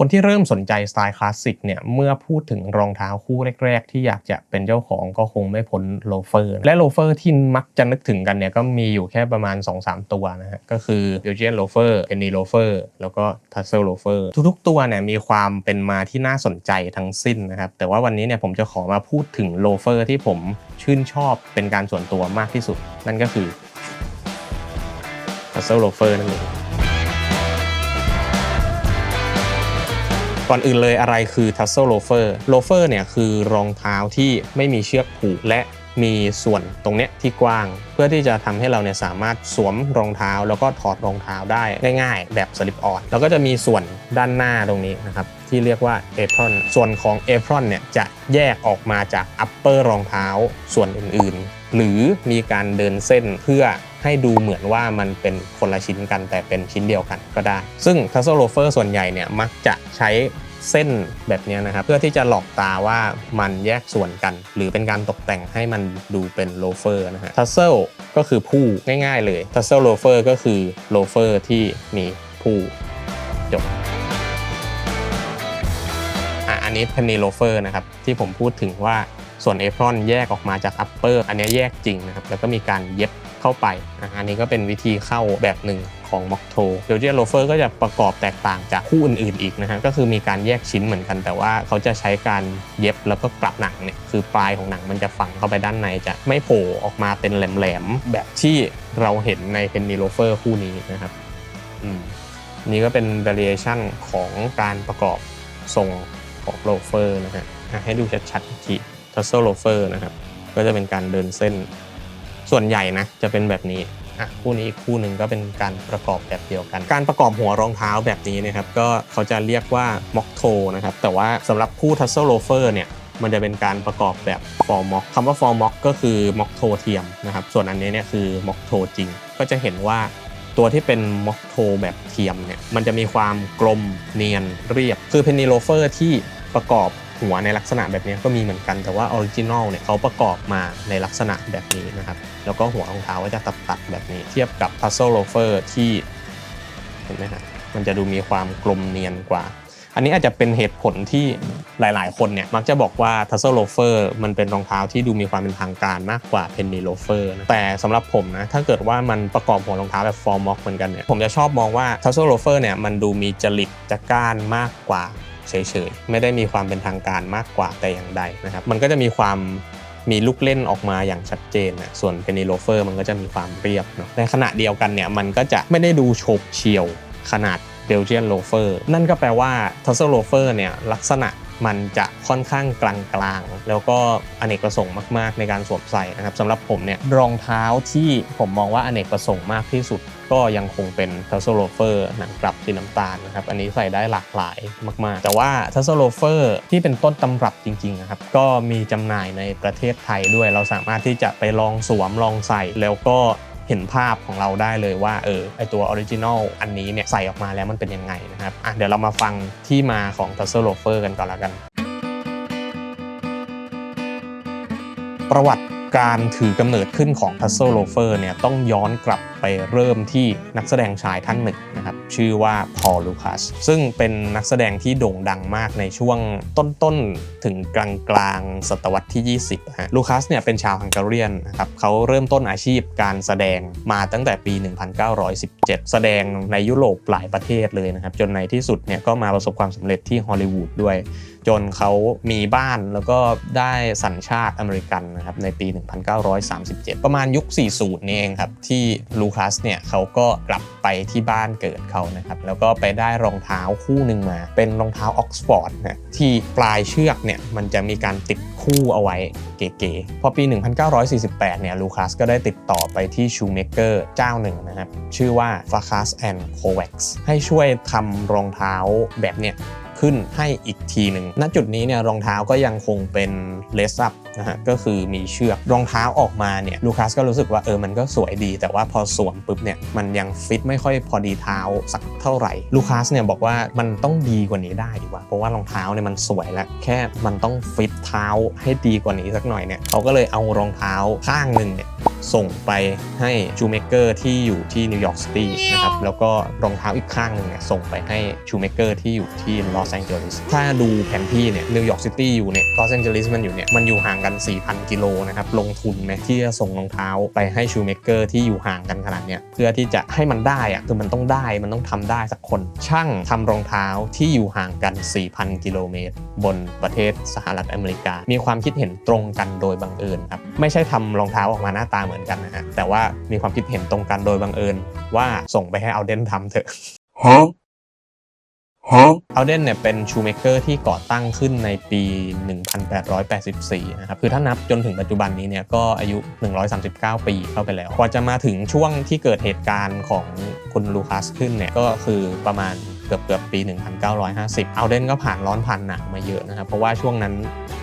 คนที่เริ่มสนใจสไตล์คลาสสิกเนี่ยเมื่อพูดถึงรองเท้าคู่แรก ๆ ที่อยากจะเป็นเจ้าของก็คงไม่พ้นโลเฟอร์ และโลเฟอร์ที่มักจะนึกถึงกันเนี่ยก็มีอยู่แค่ประมาณ 2-3 ตัวนะฮะก็คือ Belgian Loafer Penny Loafer แล้วก็ Tassel Loafer ทุกๆตัวเนี่ยมีความเป็นมาที่น่าสนใจทั้งสิ้นนะครับแต่ว่าวันนี้เนี่ยผมจะขอมาพูดถึงโลเฟอร์ที่ผมชื่นชอบเป็นการส่วนตัวมากที่สุด นั่นก็คือ Tassel Loafer นั่นเอง ก่อนอื่นเลยอะไรคือ Tassel Loafer Loafer เนี่ยคือรองเท้าที่ไม่มีเชือกผูกและมีส่วนตรงเนี้ยที่กว้าง เพื่อที่จะทำให้เราเนี่ยสามารถสวมรองเท้า แล้วก็ถอดรองเท้าได้ง่ายๆ แบบสลิปออนแล้วก็จะมีส่วนด้านหน้าตรงนี้นะครับที่เรียกว่า apron ส่วนของ apron เนี่ยจะแยกออกมาจาก upper รองเท้าส่วนอื่นๆ หรือมีการเดินเส้นเพื่อให้ดูเหมือนว่ามันเป็นคนละชิ้นกันแต่เป็นชิ้นเดียวกันก็ได้ ซึ่ง Tassel Loafer ส่วนใหญ่เนี่ยมักจะใช้เส้นแบบนี้นะครับ เพื่อที่จะหลอกตาว่ามันแยกส่วนกัน หรือเป็นการตกแต่งให้มันดูเป็นโลเฟอร์นะฮะ Tassel ก็คือผู้ง่ายๆเลย Tassel Loafer ก็คือโลเฟอร์ที่มีผู้จบอะอันนี้ Penny Loafer นะครับ ที่ผมพูดถึงว่าส่วนเอพรอนแยกออกมาจาก upper อันนี้แยกจริงนะครับ แล้วก็มีการเย็บ เข้าไปอันนี้ก็เป็นวิธีเข้าแบบหนึ่งของ m o c t o b e l g i a n Loafer ก็จะประกอบแตกต่างจากคู่อื่นๆอีกนะฮะก็คือมีการแยกชิ้นเหมือนกัน แต่ว่าเขาจะใช้การเย็บแล้วก็กลับหนังเนี่ยคือปลายของหนังมันจะฝังเข้าไปด้านในจะไม่โผล่ออกมาเป็นแหลมๆแบบที่เราเห็นใน Penny Loafer คู่นี้นะครับอืมนี่ก็เป็น variation ของการประกอบทรงของโลเฟอร์นะฮะให้ดูชัดๆอีกที Tassel Loafer นะครับก็จะเป็นการเดินเส้น ส่วนใหญ่นะจะเป็นแบบนี้อะคู่นี้อีกคู่หนึ่งก็เป็นการประกอบแบบเดียวกัน การประกอบหัวรองเท้าแบบนี้นะครับก็เขาจะเรียกว่าม็อกโทนะครับแต่ว่าสำหรับคู่ Tassel Loafer เนี่ยมันจะเป็นการประกอบแบบ for mock คำว่า for mock ก็คือ mock toe เทียมนะครับส่วนอันนี้เนี่ยคือ mock toe จริง ก็จะเห็นว่าตัวที่เป็น mock toe แบบเทียมเนี่ยมันจะมีความกลมเนียนเรียบ คือ penny loafer ที่ประกอบ หัวในลักษณะแบบนี้ก็มีเหมือนกัน แต่ว่าออริจินอลเนี่ยเขาประกอบมาในลักษณะแบบนี้นะครับ แล้วก็หัวรองเท้าก็จะตัดๆแบบนี้ เทียบกับ Tassel Loafer ที่เห็นไหมฮะมันจะดูมีความกลมเนียนกว่า อันนี้อาจจะเป็นเหตุผลที่หลายๆ คนเนี่ยมักจะบอกว่า Tassel Loafer มันเป็นรองเท้าที่ดูมีความเป็นทางการมากกว่า Penny Loafer นะแต่สำหรับผมนะถ้าเกิดว่ามันประกอบหัวรองเท้าแบบ Form Mock เหมือนกันเนี่ยผมจะชอบมองว่า Tassel Loafer เนี่ยมันดูมีจริตจักร้านมากกว่า เฉยๆ ไม่ได้มีความเป็นทางการมากกว่าแต่อย่างใดนะครับ มันก็จะมีความมีลูกเล่นออกมาอย่างชัดเจนนะส่วน Penny Loafer มันก็จะมีความเรียบเนาะในขณะเดียวกันเนี่ยมันก็จะไม่ได้ดูโฉบเฉี่ยวขนาด Belgian Loafer นั่นก็แปลว่า Tassel Loafer เนี่ยลักษณะ มันจะค่อนข้างกลางๆ แล้วก็อเนกประสงค์มาก ๆ ในการสวมใส่นะครับสำหรับผมเนี่ยรองเท้าที่ผมมองว่าอเนกประสงค์มากที่สุด ก็ยังคงเป็น Tassel Loafer หนังกลับสีน้ำตาลนะครับอันนี้ใส่ได้หลากหลายมากๆ แต่ว่า Tassel Loafer ที่เป็นต้นตำรับจริงๆนะครับก็มีจำหน่ายในประเทศไทยด้วย เราสามารถที่จะไปลองสวมลองใส่แล้วก็ เห็นภาพของเราได้เลยว่าเออไอตัวออริจินอลอันนี้เนี่ยใส่ออกมาแล้วมันเป็นยังไงนะครับอะเดี๋ยวเรามาฟังที่มาของ Tassel Loafer กันก่อนละกัน ประวัติการถือกำเนิดขึ้นของ Tassel Loafer เนี่ยต้องย้อนกลับ ไปเริ่มที่นักแสดงชายท่านหนึ่งนะครับชื่อว่าพอลลูคัสซึ่งเป็นนักแสดงที่โด่งดังมากในช่วงต้นๆ ถึงกลางๆศตวรรษที่ 20ฮะลูคัสเนี่ยเป็นชาวฮังการีนนะครับเขาเริ่มต้นอาชีพการแสดงมาตั้งแต่ปี 1917 แสดงในยุโรปหลายประเทศเลยนะครับจนในที่สุดเนี่ยก็มาประสบความสำเร็จที่ฮอลลีวูดด้วยจนเขามีบ้านแล้วก็ได้สัญชาติอเมริกันนะครับในปี 1937 ประมาณยุค 40 นี่เองครับ ที่ลูคัสเนี่ยเขาก็กลับไปที่บ้านเกิดเขานะครับแล้วก็ไปได้รองเท้าคู่หนึ่งมา เป็นรองเท้าออกซฟอร์ดนะที่ปลายเชือกเนี่ยมันจะมีการติดคู่เอาไว้เก๋ๆพอปี 1948 เนี่ยลูคัสก็ได้ติดต่อไปที่ชูเมเกอร์เจ้าหนึ่งนะครับ ชื่อว่า f a c a s and Kovacs ให้ช่วยทำรองเท้าแบบเนี่ย ขึ้นให้อีกทีหนึ่งณจุดนี้เนี่ยรองเท้าก็ยังคงเป็นเลสอัพนะฮะก็คือมีเชือกรองเท้าออกมาเนี่ยลูคัสก็รู้สึกว่าเออมันก็สวยดี แต่ว่าพอสวมปุ๊บเนี่ยมันยังฟิตไม่ค่อยพอดีเท้าสักเท่าไหร่ลูคัสเนี่ยบอกว่ามันต้องดีกว่านี้ได้ดีกว่า เพราะว่ารองเท้าเนี่ยมันสวยแล้วแค่มันต้องฟิตเท้าให้ดีกว่านี้สักหน่อยเนี่ยเขาก็เลยเอารองเท้าข้างหนึ่งเนี่ย ส่งไปให้ชูเมเกอร์ที่อยู่ที่นิวยอร์กซิตี้นะครับแล้วก็รองเท้าอีกข้างหนึ่งเนี่ยส่งไปให้ชูเมเกอร์ที่อยู่ที่ลอสแองเจลิสถ้าดูแผนที่เนี่ยนิวยอร์กซิตี้อยู่เนี่ยลอสแองเจลิสมันอยู่เนี่ยมันอยู่ห่างกัน 4,000 กิโลนะครับลงทุนไหมที่จะส่งรองเท้าไปให้ชูเมเกอร์ที่อยู่ห่างกันขนาดเนี้ยเพื่อที่จะให้มันได้อะคือมันต้องได้มันต้องทำได้สักคน ช่างทำรองเท้าที่อยู่ห่างกัน 4,000 กิโลเมตร บนประเทศสหรัฐอเมริกา มีความคิดเห็นตรงกันโดยบังเอิญครับไม่ใช่ทำรองเท้าออกมาหน้าตาเหมือนกันนะฮะแต่ว่ามีความคิดเห็นตรงกันโดยบังเอิญว่าส่งไปให้เอาเดนทำเถอะ Huh? Huh? เอาเดนเนี่ยเป็นชูเมเกอร์ที่ก่อตั้งขึ้นในปี 1884 นะครับ คือถ้านับจนถึงปัจจุบันนี้เนี่ยก็อายุ 139 ปีเข้าไปแล้ว กว่าจะมาถึงช่วงที่เกิดเหตุการณ์ของคุณลูคัสขึ้นเนี่ย ก็คือประมาณเกือบเกือบๆปี 1950 เอาเดนก็ผ่านร้อนผ่านหนักมาเยอะนะครับ เพราะว่าช่วงนั้น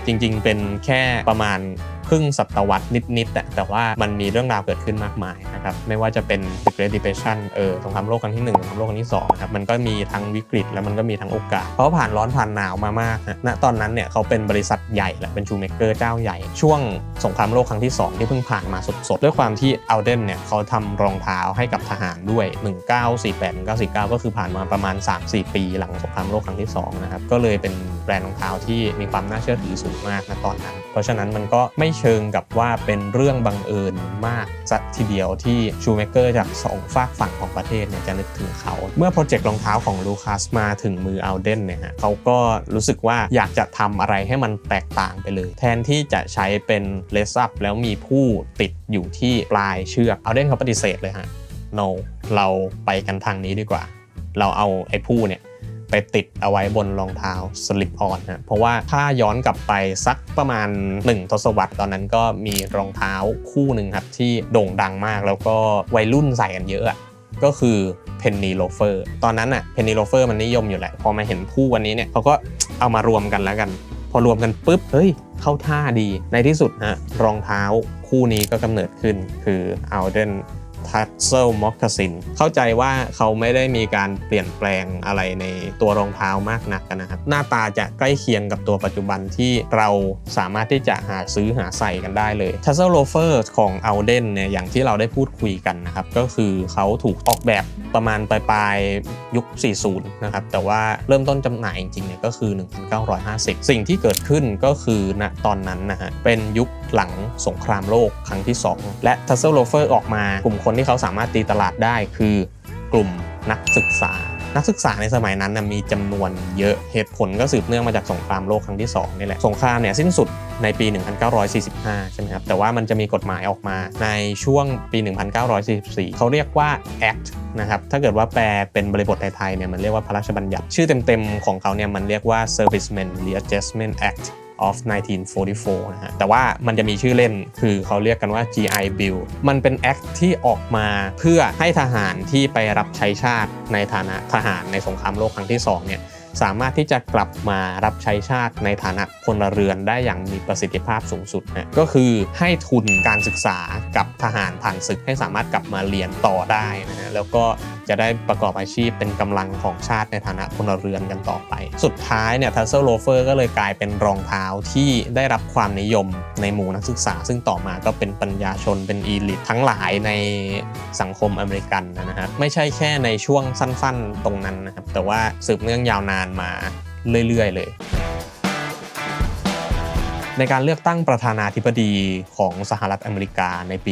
จริงๆ เป็นแค่ประมาณค รึ่งศตวรรษนิดๆแต่แต่ว่ามันมีเรื่องราวเกิดขึ้นมากมายนะครับไม่ว่าจะเป็น The Great Depression เออสงครามโลกครั้งที่1สงครามโลกครั้งที่2นะครับมันก็มีทั้งวิกฤตแล้วมันก็มีทั้งโอกาสเพราะผ่านร้อนผ่านหนาวมามากนะณตอนนั้นเนี่ยเขาเป็นบริษัทใหญ่และเป็นชูเมเกอร์เจ้าใหญ่ ช่วงสงครามโลกครั้งที่ 2 ที่เพิ่งผ่านมาสดๆ ด้วยความที่อัลเดนเนี่ยเขาทำรองเท้าให้กับทหารด้วย 1948 1949 ก็คือผ่านมาประมาณ 3-4 ปีหลังสงครามโลกครั้งที่2นะครับก็เลยเป็นแบรนด์รองเท้าที่มีความน่าเชื่อถือสูงมากนะตอนนั้น เพราะฉะนั้นมันก็ไม่เชิงกับว่าเป็นเรื่องบังเอิญมากสักทีเดียวที่ชูเมเกอร์จากสองฝากฝั่งของประเทศเนี่ยจะนึกถึงเขา เมื่อโปรเจกต์รองเท้าของลูคัสมาถึงมืออัลเดนเนี่ยฮะเขาก็รู้สึกว่าอยากจะทำอะไรให้มันแตกต่างไปเลย แทนที่จะใช้เป็นเลสอัพแล้วมีผู้ติดอยู่ที่ปลายเชือกอัลเดนเขาปฏิเสธเลยฮะ no เราไปกันทางนี้ดีกว่า เราเอาไอ้ผู้เนี่ย ไปติดเอาไว้บนรองเท้าสลิปออนนะเพราะว่าถ้าย้อนกลับไปสักประมาณ 1 ทศวรรษตอนนั้นก็มีรองเท้าคู่หนึ่งครับที่โด่งดังมากแล้วก็วัยรุ่นใส่กันเยอะก็คือเพนนีโลเฟอร์ตอนนั้นอะเพนนีโลเฟอร์มันนิยมอยู่แหละพอมาเห็นคู่วันนี้เนี่ยเขาก็เอามารวมกันแล้วกัน พอรวมกันปุ๊บเฮ้ยเข้าท่าดีในที่สุดฮะรองเท้าคู่นี้ก็กำเนิดขึ้นคือ Alden t u s s e l Moccasin เข้าใจว่าเขาไม่ได้มีการเปลี่ยนแปลงอะไรในตัวรองเท้ามากนักนะครับ หน้าตาจะใกล้เคียงกับตัวปัจจุบันที่เราสามารถที่จะหาซื้อหาใส่กันได้เลย t u s s e l Loafer ของ Alden เนี่ยอย่างที่เราได้พูดคุยกันนะครับ ก็คือเขาถูกออกแบบประมาณปลายๆยุค 40 นะครับ แต่ว่าเริ่มต้นจำหน่ายจริงๆเนี่ยก็คือ 1950 สิ่งที่เกิดขึ้นก็คือณตอนนั้นนะฮะเป็นยุค หลังสงครามโลกครั้งที่ 2 และ t u s s e l Loafer ออกมากลุ่มคนที่เขาสามารถตีตลาดได้คือกลุ่มนักศึกษา นักศึกษาในสมัยนั้นนะมีจำนวนเยอะเหตุผลก็สืบเนื่องมาจากสงครามโลกครั้งที่2นี่แหละสงครามเนี่ยสิ้นสุดในปี 1945 ใช่ไหมครับ แต่ว่ามันจะมีกฎหมายออกมาในช่วงปี 1944 เขาเรียกว่า Act นะครับ ถ้าเกิดว่าแปลเป็นบริบทไทยๆเนี่ยมันเรียกว่าพระราชบัญญัติ ชื่อเต็มๆของเขาเนี่ยมันเรียกว่า Servicemen Readjustment Act of 1944 นะฮะ แต่ว่ามันจะมีชื่อเล่นคือเขาเรียกกันว่า GI Bill มันเป็นแอคที่ออกมาเพื่อให้ทหารที่ไปรับใช้ชาติในฐานะทหารในสงครามโลกครั้งที่ 2 เนี่ยสามารถที่จะกลับมารับใช้ชาติในฐานะพลเรือนได้อย่างมีประสิทธิภาพสูงสุดนะก็คือให้ทุนการศึกษากับทหารผ่านศึกให้สามารถกลับมาเรียนต่อได้นะฮะแล้วก็จะได้ประกอบอาชีพเป็นกำลังของชาติในฐานะพลเรือนกันต่อไป สุดท้ายเนี่ยทัสเซลโลเฟอร์ก็เลยกลายเป็นรองเท้าที่ได้รับความนิยมในหมู่นักศึกษา ซึ่งต่อมาก็เป็นปัญญาชนเป็นอีลิททั้งหลายในสังคมอเมริกันนะฮะไม่ใช่แค่ในช่วงสั้นๆตรงนั้นนะครับแต่ว่าสืบเนื่องยาวนานมาเรื่อยๆเลยในการเลือกตั้งประธานาธิบดีของสหรัฐอเมริกาในปี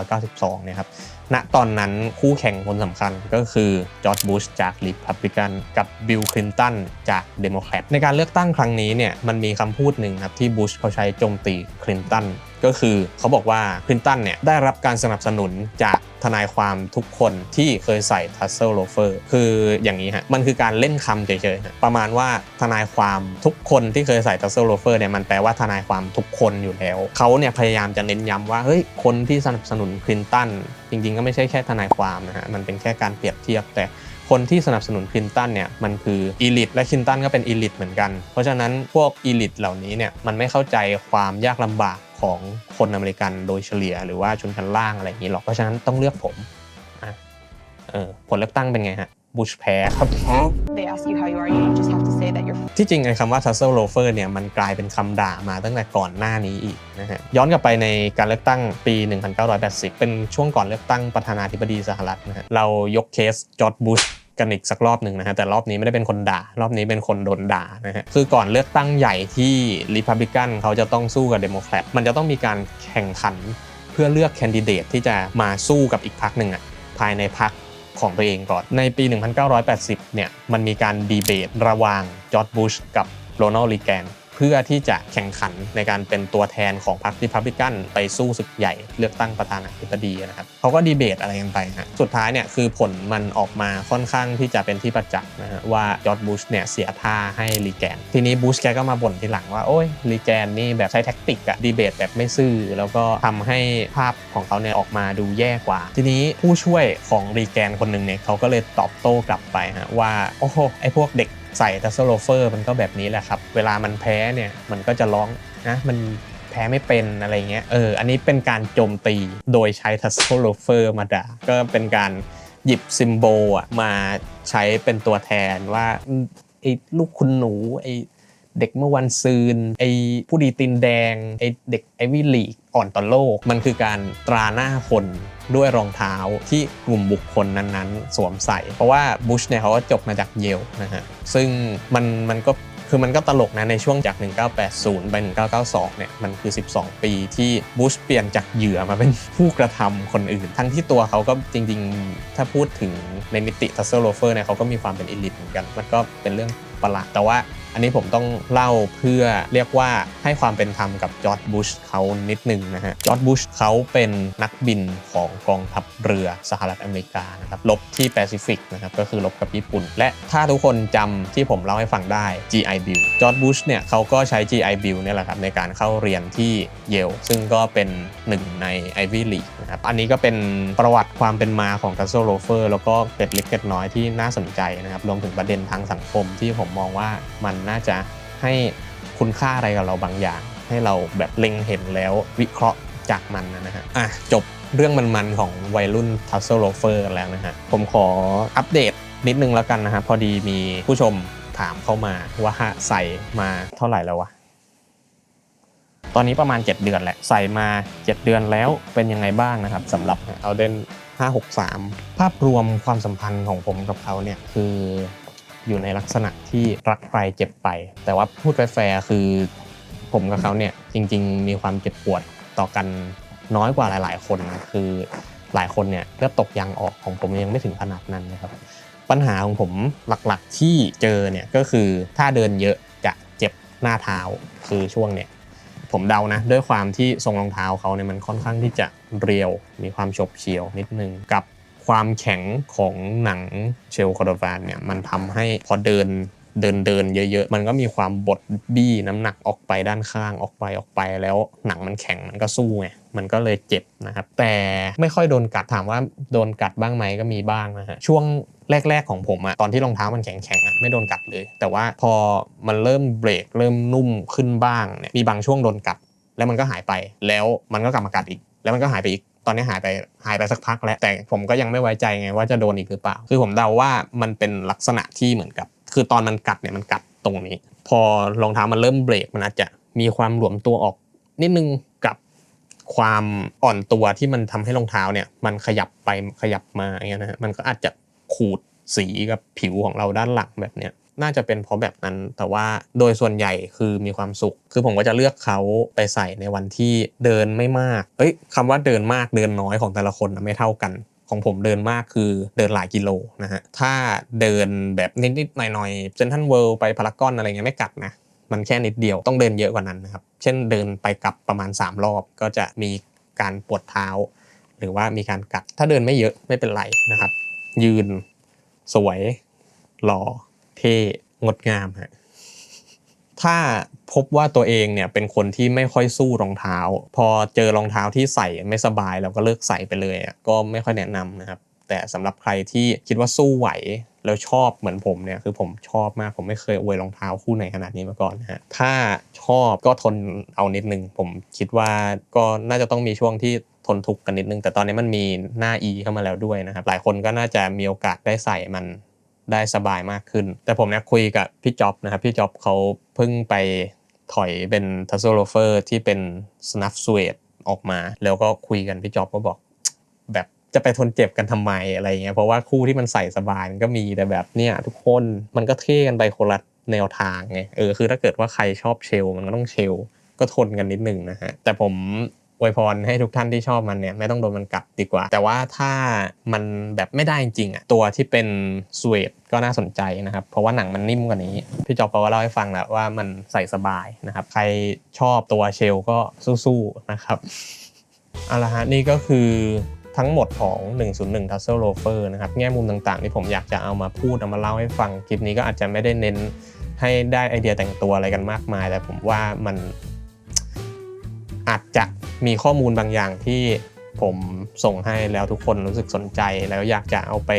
1992 เนี่ยครับ ณตอนนั้นคู่แข่งคนสำคัญก็คือจอร์จบุชจากริพับลิกันกับบิลคลินตันจากเดโมแครตในการเลือกตั้งครั้งนี้เนี่ยมันมีคำพูดหนึ่งครับที่บุชเขาใช้โจมตีคลินตันก็คือเขาบอกว่าคลินตันเนี่ยได้รับการสนับสนุนจากทนายความทุกคนที่เคยใส่ทัสเซลโลเฟอร์คืออย่างนี้ฮะมันคือการเล่นคำเฉยๆประมาณว่าทนายความทุกคนที่เคยใส่ทัสเซลโลเฟอร์เนี่ยมันแปลว่าทนายความทุกคนอยู่แล้วเขาเนี่ยพยายามจะเน้นย้ำว่าเฮ้ยคนที่สนับสนุนคลินตันจริง ๆ ก็ไม่ใช่แค่ทนายความนะฮะมันเป็นแค่การเปรียบเทียบ แต่คนที่สนับสนุนคลินตันเนี่ยมันคืออีลิทและคลินตันก็เป็นอีลิทเหมือนกัน เพราะฉะนั้นพวกอีลิทเหล่านี้เนี่ยมันไม่เข้าใจความยากลำบากของคนอเมริกันโดยเฉลี่ย หรือว่าชนชั้นล่างอะไรอย่างนี้หรอกเพราะฉะนั้นต้องเลือกผมอะเออผลเลือกตั้งเป็นไงฮะบุชแพ้ครับ they ask you how you are, you just have to say that you're ที่จริงไอ้คำว่า tussle loafer เนี่ยมันกลายเป็นคำด่ามาตั้งแต่ก่อนหน้านี้อีกนะฮะย้อนกลับไปในการเลือกตั้งปี 1980 เป็นช่วงก่อนเลือกตั้งประธานาธิบดีสหรัฐนะฮะเรายกเคสจอร์ดบุชกันอีกสักรอบหนึ่งนะฮะแต่รอบนี้ไม่ได้เป็นคนด่า รอบนี้เป็นคนโดนด่านะฮะคือก่อนเลือกตั้งใหญ่ที่ริพับลิกันเขาจะต้องสู้กับเดโมแครตมันจะต้องมีการแข่งขันเพื่อเลือกแคนดิเดตที่จะมาสู้กับอีกพรรคหนึ่งอะภายในพรรค ของตัวเองก่อน ในปี 1980 เนี่ย มันมีการดีเบตระหว่างจอร์ดบุชกับโรนัลดีแกน เพื่อที่จะแข่งขันในการเป็นตัวแทนของพรรคริพับลิกันไปสู้ศึกใหญ่เลือกตั้งประธานาธิบดีนะครับเขาก็ดีเบตอะไรกันไปฮะสุดท้ายเนี่ยคือผลมันออกมาค่อนข้างที่จะเป็นที่ประจักษ์นะฮะว่าจอร์ดบุชเนี่ยเสียท่าให้รีแกน ทีนี้บุชแกก็มาบ่นทีหลังว่าโอ้ยรีแกนนี่แบบใช้แท็กติกอะดีเบตแบบไม่ซื่อแล้วก็ทำให้ภาพของเขาเนี่ยออกมาดูแย่กว่า ทีนี้ผู้ช่วยของรีแกนคนหนึ่งเนี่ยเขาก็เลยตอบโต้กลับไปฮะว่าโอ้โหไอพวกเด็ก ใส่ทัสโลเฟอร์มันก็แบบนี้แหละครับ เวลามันแพ้เนี่ยมันก็จะร้องนะมันแพ้ไม่เป็นอะไรเงี้ยเอออันนี้เป็นการโจมตีโดยใช้ทัสโลเฟอร์มาด่าก็เป็นการหยิบซิมโบลอะมาใช้เป็นตัวแทนว่าไอ้ลูกคุณหนูไอ้ เด็กเมื่อวันซืนไอ้ผู้ดีตินแดงไอ้เด็กไอวิลีกอ่อนต่อโลก มันคือการตราหน้าคนด้วยรองเท้าที่กลุ่มบุคคลนั้นๆ สวมใส่ เพราะว่าบุชเนี่ยเขาก็จบมาจากเยลนะฮะซึ่งมันมันก็คือมันก็ตลกนะ ในช่วงจาก 1980 ไป 1992 เนี่ย มันคือ 12 ปีที่บุชเปลี่ยนจากเหยื่อมาเป็นผู้กระทำคนอื่น ทั้งที่ตัวเขาก็จริง ๆ ถ้าพูดถึงในมิติทัสเซอร์โลเฟอร์เนี่ยเขาก็มีความเป็นอิลิทเหมือนกัน มันก็เป็นเรื่องประหลาดแต่ว่า อันนี้ผมต้องเล่าเพื่อเรียกว่าให้ความเป็นธรรมกับจอร์ดบุชเขานิดหนึ่งนะฮะจอร์ดบุชเขาเป็นนักบินของกองทัพเรือสหรัฐอเมริกานะครับรบที่แปซิฟิกนะครับก็คือรบกับญี่ปุ่น และถ้าทุกคนจำที่ผมเล่าให้ฟังได้ GI Bill จอร์ดบุชเนี่ยเขาก็ใช้ GI Bill เนี่ยแหละครับในการเข้าเรียนที่เยลซึ่งก็เป็นหนึ่งใน Ivy League นะครับอันนี้ก็เป็นประวัติความเป็นมาของทัสโซโลเฟอร์แล้วก็เกร็ดเล็กเกร็ดน้อยที่น่าสนใจนะครับรวมถึงประเด็นทางสังคมที่ผมมองว่ามันน่าจะให้คุณค่าอะไรกับเราบางอย่าง ให้เราแบบเล็งเห็นแล้ววิเคราะห์จากมันนะฮะอะจบเรื่องมันๆของวัยรุ่นทัสโซโลเฟอร์กันแล้วนะฮะผมขออัปเดตนิดนึงแล้วกันนะฮะพอดีมีผู้ชมถามเข้ามาว่าใส่มาเท่าไหร่แล้ววะตอนนี้ประมาณ 7 เดือนแหละใส่มา 7 เดือนแล้วเป็นยังไงบ้างนะครับสำหรับเอาเดน563 ภาพรวมความสัมพันธ์ของผมกับเขาเนี่ยคือ อยู่ในลักษณะที่รักไปเจ็บไป แต่ว่าพูดแฟร์คือ ผมกับเขาเนี่ยจริง ๆ มีความเจ็บปวดต่อกันน้อยกว่าหลาย ๆ คนคือหลายคนเนี่ยเลือดตกยางออกของผมยังไม่ถึงขนาดนั้นนะครับ ปัญหาของผมหลักๆที่เจอเนี่ยก็คือถ้าเดินเยอะจะเจ็บหน้าเท้าคือช่วงเนี่ยผมเดานะด้วยความที่ทรงรองเท้าเขาเนี่ยมันค่อนข้างที่จะเรียว มีความฉบเฉียวนิดนึงกับ ความแข็งของหนังเชลคอร์ดวานเนี่ยมันทำให้พอเดินเดินเดินเยอะๆ มันก็มีความบดบี้น้ำหนักออกไปด้านข้างออกไปออกไปแล้วหนังมันแข็งมันก็สู้ไงมันก็เลยเจ็บนะครับ แต่ไม่ค่อยโดนกัดถามว่าโดนกัดบ้างไหมก็มีบ้างนะฮะช่วงแรก ๆ ของผมอะตอนที่รองเท้ามันแข็งๆอะไม่โดนกัดเลย แต่ว่าพอมันเริ่มเบรกเริ่มนุ่มขึ้นบ้างเนี่ยมีบางช่วงโดนกัด แล้วมันก็หายไปแล้วมันก็กลับมากัดอีก แล้วมันก็หายไปอีก ตอนนี้หายไปหายไปสักพักแล้ว แต่ผมก็ยังไม่ไว้ใจไงว่าจะโดนอีกหรือเปล่า คือผมเดาว่ามันเป็นลักษณะที่เหมือนกับ คือตอนมันกัดเนี่ยมันกัดตรงนี้ พอรองเท้ามันเริ่มเบรกมันอาจจะมีความหลวมตัวออก นิดนึงกับความอ่อนตัวที่มันทำให้รองเท้าเนี่ยมันขยับไปขยับมาอย่างเงี้ยนะมันก็อาจจะขูดสีกับผิวของเราด้านหลังแบบเนี้ย น่าจะเป็นเพราะแบบนั้น แต่ว่าโดยส่วนใหญ่คือมีความสุข คือผมก็จะเลือกเขาไปใส่ในวันที่เดินไม่มากเอ้ยคำว่าเดินมากเดินน้อยของแต่ละคนไม่เท่ากันของผมเดินมากคือเดินหลายกิโลนะฮะ ถ้าเดินแบบนิดๆหน่อยๆเซนทันเวิลด์ไปพารากอนอะไรเงี้ยไม่กัดนะ มันแค่นิดเดียวต้องเดินเยอะกว่านั้นนะครับ เช่นเดินไปกลับประมาณ 3 รอบก็จะมีการปวดเท้า หรือว่ามีการกัด ถ้าเดินไม่เยอะไม่เป็นไรนะครับ ยืน สวยหล่อ เท่งดงามฮะถ้าพบว่าตัวเองเนี่ยเป็นคนที่ไม่ค่อยสู้รองเท้า พอเจอรองเท้าที่ใส่ไม่สบายเราก็เลิกใส่ไปเลยก็ไม่ค่อยแนะนำนะครับ แต่สำหรับใครที่คิดว่าสู้ไหวแล้วชอบเหมือนผมเนี่ยคือผมชอบมากผมไม่เคยอวยรองเท้าคู่ไหนขนาดนี้มาก่อนนะฮะถ้าชอบก็ทนเอานิดนึง ผมคิดว่าก็น่าจะต้องมีช่วงที่ทนทุกข์กันนิดนึง แต่ตอนนี้มันมีหน้า E เข้ามาแล้วด้วยนะครับหลายคนก็น่าจะมีโอกาสได้ใส่มัน ได้สบายมากขึ้น แต่ผมเนี่ยคุยกับพี่จ๊อบนะครับ พี่จ๊อบเขาเพิ่งไปถอยเป็นทัสโซโลเฟอร์ที่เป็นสนัฟสเวดออกมา แล้วก็คุยกันพี่จ๊อบก็บอก แบบจะไปทนเจ็บกันทำไมอะไรเงี้ยเพราะว่าคู่ที่มันใส่สบายมันก็มีแต่แบบเนี่ยทุกคนมันก็เท่กันไปคนละแนวทางไงเออคือถ้าเกิดว่าใครชอบเชลมันก็ต้องเชลก็ทนกันนิดหนึ่งนะฮะแต่ผม อวยพรให้ทุกท่านที่ชอบมันเนี่ยไม่ต้องโดนมันกัดดีกว่า แต่ว่าถ้ามันแบบไม่ได้จริงๆอะตัวที่เป็นสเวดก็น่าสนใจนะครับ เพราะว่าหนังมันนิ่มกว่านี้ พี่จอบเขาก็เล่าให้ฟังแล้วว่ามันใส่สบายนะครับ ใครชอบตัวเชลก็สู้ๆนะครับเอาละฮะนี่ก็คือทั้งหมดของ 101 Tussle Loafer นะครับ แง่มุมต่างๆ ที่ผมอยากจะเอามาพูดเอามาเล่าให้ฟัง คลิปนี้ก็อาจจะไม่ได้เน้นให้ได้ไอเดียแต่งตัวอะไรกันมากมาย แต่ผมว่ามันอาจจะ มีข้อมูลบางอย่างที่ผมส่งให้แล้วทุกคนรู้สึกสนใจแล้วอยากจะเอาไป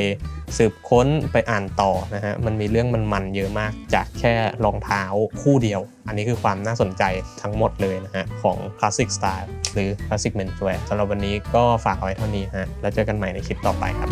สืบค้นไปอ่านต่อนะฮะมันมีเรื่องมันๆเยอะมากจากแค่รองเท้าคู่เดียว อันนี้คือความน่าสนใจทั้งหมดเลยนะฮะของ Classic Style หรือ Classic Menswear สำหรับวันนี้ก็ฝากเอาไว้เท่านี้ฮะแล้วเจอกันใหม่ในคลิปต่อไปครับ